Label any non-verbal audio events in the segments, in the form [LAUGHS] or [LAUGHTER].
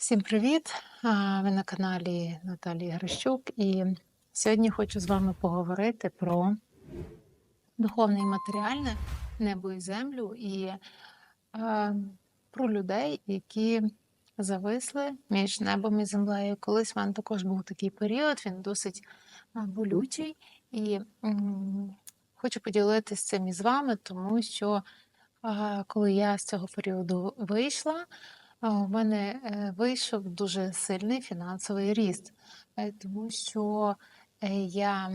Всім привіт! Ви на каналі Наталії Грищук, і сьогодні хочу з вами поговорити про духовне і матеріальне небо і землю, і е, про людей, які зависли між небом і землею. Колись в мене також був такий період, він досить болючий, і м, хочу поділитися цим із вами, тому що а, коли я з цього періоду вийшла, У мене е, вийшов дуже сильний фінансовий ріст, е, тому що е, я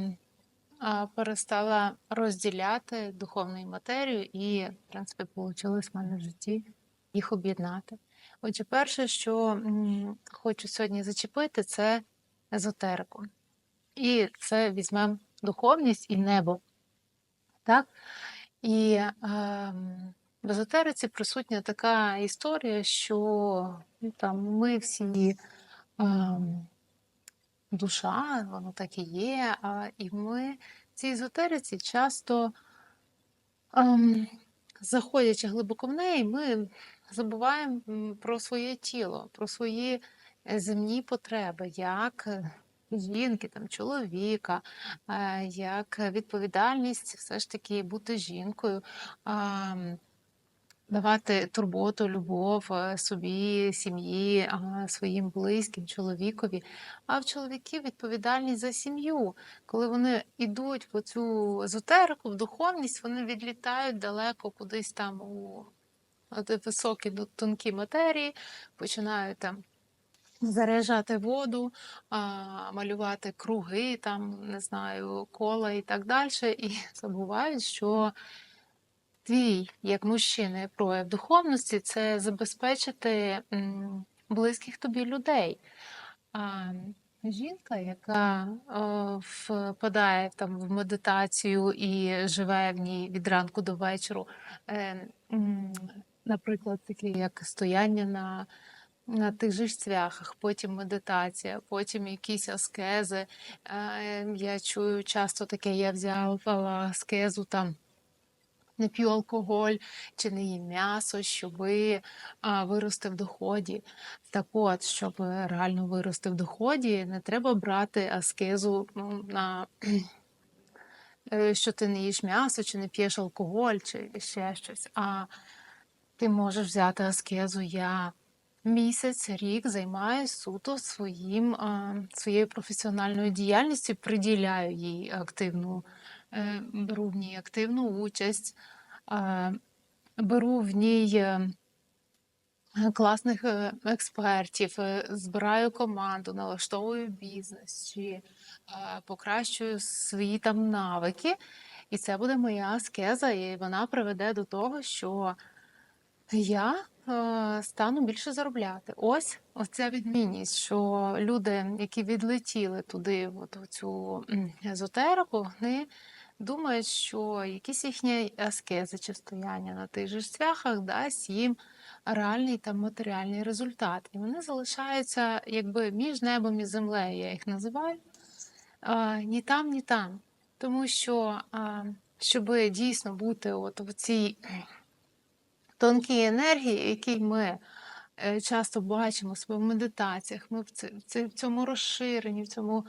перестала розділяти духовну матерію, і, в принципі, вийшло в мене в житті їх об'єднати. Отже, перше, що хочу сьогодні зачепити, це езотерику. І це візьмемо духовність і небо. Так? І ем, в езотериці присутня така історія, що ну, там ми всі ем, душа, воно так і є. А, і ми в цій езотериці часто, ем, заходячи глибоко в неї, ми забуваємо про своє тіло, про свої е, земні потреби, як е, жінки, там, чоловіка, е, як відповідальність все ж таки бути жінкою. ам, Давати турботу, любов е, собі, сім'ї, своїм близьким, чоловікові. А в чоловіків відповідальність за сім'ю. Коли вони йдуть в цю езотерику, в духовність, вони відлітають далеко кудись там у от високі тонкі матерії, починають там заряджати воду, малювати круги, там, не знаю, кола і так далі. І [LAUGHS] забувають, що Твій, як мужчини, прояв духовності це забезпечити близьких тобі людей. А жінка, яка впадає там в медитацію і живе в ній від ранку до вечора, е, наприклад, таке як стояння на, на тих же ж цвяхах, потім медитація, потім якісь аскези. Е, я чую часто таке, я взяла аскезу там не п'ю алкоголь чи не їм м'ясо, щоби а, вирости в доході. Так от, щоб реально вирости в доході, не треба брати аскезу ну, на [CLEARS THROAT] е, що ти не їш м'ясо, чи не п'єш алкоголь, чи ще щось. А ти можеш взяти аскезу. Я місяць, рік займаюся суто своїм, своєю професіональною діяльністю, приділяю їй активну, е, беру в ній активну участь, беру в ній е, класних е, експертів, е, збираю команду, налаштовую бізнес чи е, покращую свої там навики. І це буде моя аскеза, і вона приведе до того, що я е, стану більше заробляти. Ось оця відмінність, що люди, які відлетіли туди, от цю езотерику, вони думають, що якісь їхні аскези чи стояння на тих же цвяхах дасть їм реальний там матеріальний результат. І вони залишаються якби між небом і землею, я їх називаю. А, ні там, ні там. Тому що, а, щоб дійсно бути от в цій тонкій енергії, які ми часто бачимо себе в медитаціях, ми в в цьому розширенні, в цьому,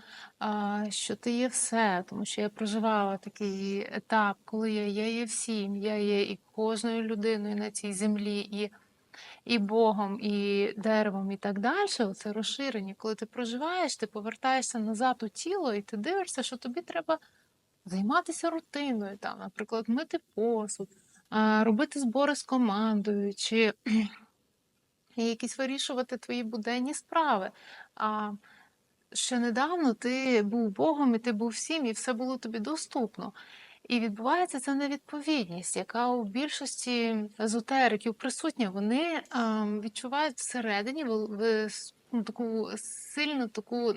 що ти є все. Тому що я проживала такий етап, коли я, я є всім, я є і кожною людиною на цій землі, і, і Богом, і деревом, і так далі. Оце розширення. Коли ти проживаєш, ти повертаєшся назад у тіло, і ти дивишся, що тобі треба займатися рутиною, там, наприклад, мити посуд, робити збори з командою, чи якісь вирішувати твої буденні справи. А ще недавно ти був Богом, і ти був всім, і все було тобі доступно. І відбувається ця невідповідність, яка у більшості езотериків присутня. Вони а, відчувають всередині ну, таку сильну таку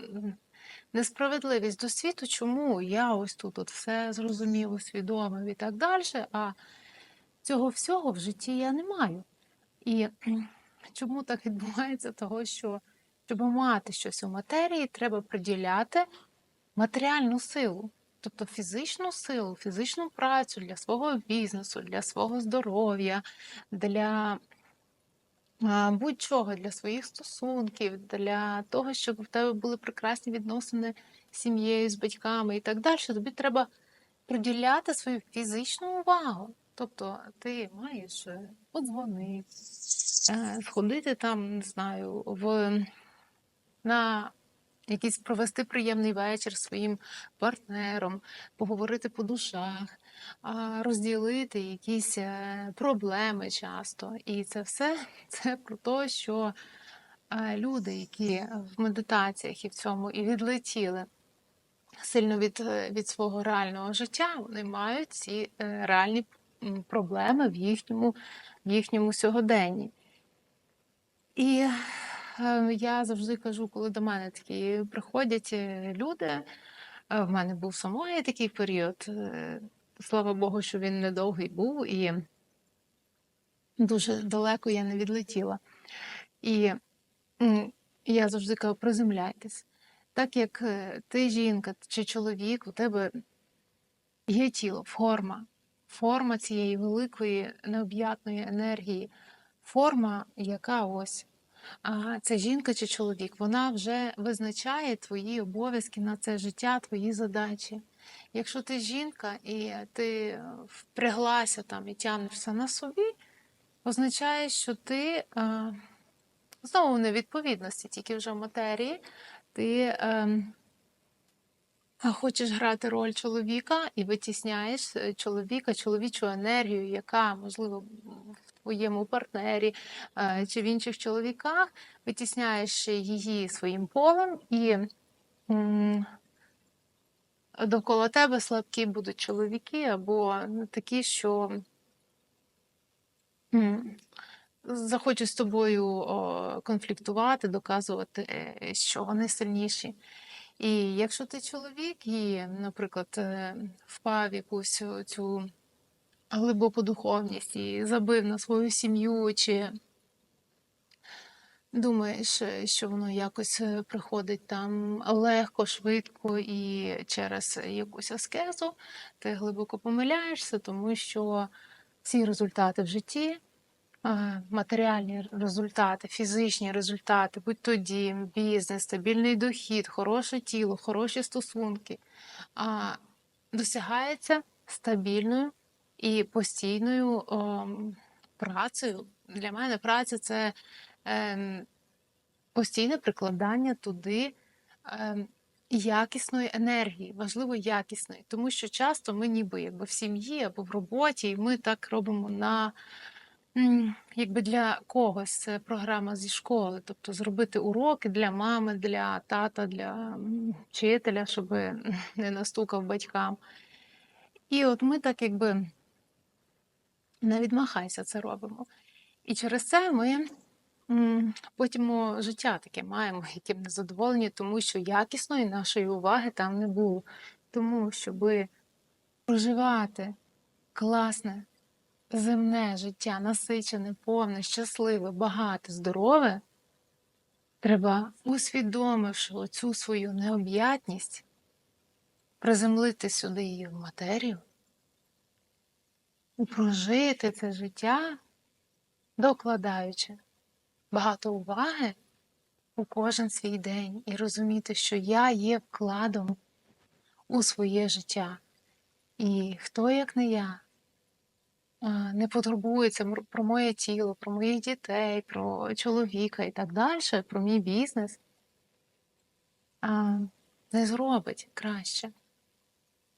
несправедливість до світу, чому я ось тут от все зрозумів, усвідомив і так далі. А цього всього в житті я не маю. І чому так відбувається? Того, що щоб мати щось у матерії, треба приділяти матеріальну силу, тобто фізичну силу, фізичну працю для свого бізнесу, для свого здоров'я, для будь-чого для своїх стосунків, для того, щоб в тебе були прекрасні відносини з сім'єю, з батьками і так далі, тобі треба приділяти свою фізичну увагу. Тобто ти маєш е, подзвонити, сходити там, не знаю, в, на якийсь провести приємний вечір своїм партнером, поговорити по душах, розділити якісь е, проблеми часто. І це все [LAUGHS] це про те, що е, люди, які в медитаціях і в цьому і відлетіли сильно від, е, від свого реального життя, вони мають ці е, реальні проблеми в їхньому, в їхньому сьогоденні. І е, я завжди кажу, коли до мене такі приходять е, люди, е, в мене був самої такий період. е, Слава Богу, що він недовгий був, і дуже далеко я не відлетіла. І я завжди кажу, приземляйтесь. Так як ти жінка чи чоловік, у тебе є тіло, форма, форма цієї великої необ'ятної енергії, форма, яка ось. А це жінка чи чоловік, вона вже визначає твої обов'язки на це життя, твої задачі. Якщо ти жінка і ти е, впряглася там і тягнешся на собі, означає, що ти е, знову в невідповідності, тільки вже в матерії, ти ем, хочеш грати роль чоловіка і витісняєш е, чоловіка, чоловічу енергію, яка, можливо, в твоєму партнері е, чи в інших чоловіках, витісняєш її своїм полем, і довкола тебе слабкі будуть чоловіки, або такі, що захочуть з тобою конфліктувати, доказувати, е, що вони сильніші. І якщо ти чоловік і, наприклад, е, впав якусь цю глибоку духовність і забив на свою сім'ю, чи думаєш, е, що воно якось е, приходить там легко, швидко і через якусь аскезу, ти глибоко помиляєшся, тому що ці результати в житті. Матеріальні результати, фізичні результати, будь то дім, бізнес, стабільний дохід, хороше тіло, хороші стосунки, досягається стабільною і постійною працею. Для мене праця це ем, постійне прикладання туди ем, якісної енергії, важливо якісної, тому що часто ми ніби якби в сім'ї або в роботі, і ми так робимо на якби для когось програма зі школи, тобто зробити уроки для мами, для тата, для вчителя, щоб [LAUGHS] не настукав батькам. І от ми так якби не відмахайся це робимо. І через це ми потім життя таке маємо, [LAUGHS] яким незадоволені, тому що якісної нашої уваги там не було. Тому, щоб проживати класне земне життя, насичене, повне, щасливе, багате, здорове, треба, усвідомивши оцю свою необ'ятність, приземлити сюди її в матерію і прожити це життя, докладаючи багато уваги у кожен свій день і розуміти, що я є вкладом у своє життя. І хто, як не я, не потурбується про моє тіло, про моїх дітей, про чоловіка і так далі, про мій бізнес, а, не зробить краще.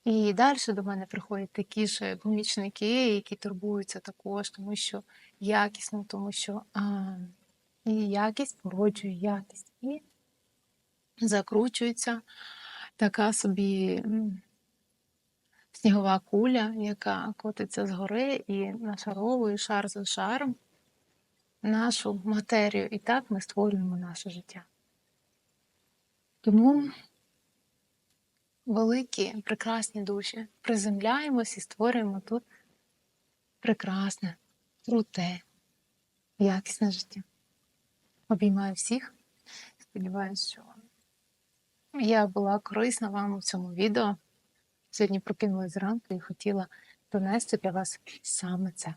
І далі до мене приходять такі ж помічники, які турбуються також, тому що якісно, тому що а, і якість породжує якість. І закручується така собі снігова куля, яка котиться згори і нашаровує шар за шаром нашу матерію. І так ми створюємо наше життя. Тому великі, прекрасні душі приземляємось і створюємо тут прекрасне, круте, якісне життя. Обіймаю всіх. Сподіваюсь, що я була корисна вам у цьому відео. Сьогодні прокинулась зранку і хотіла донести для вас саме це.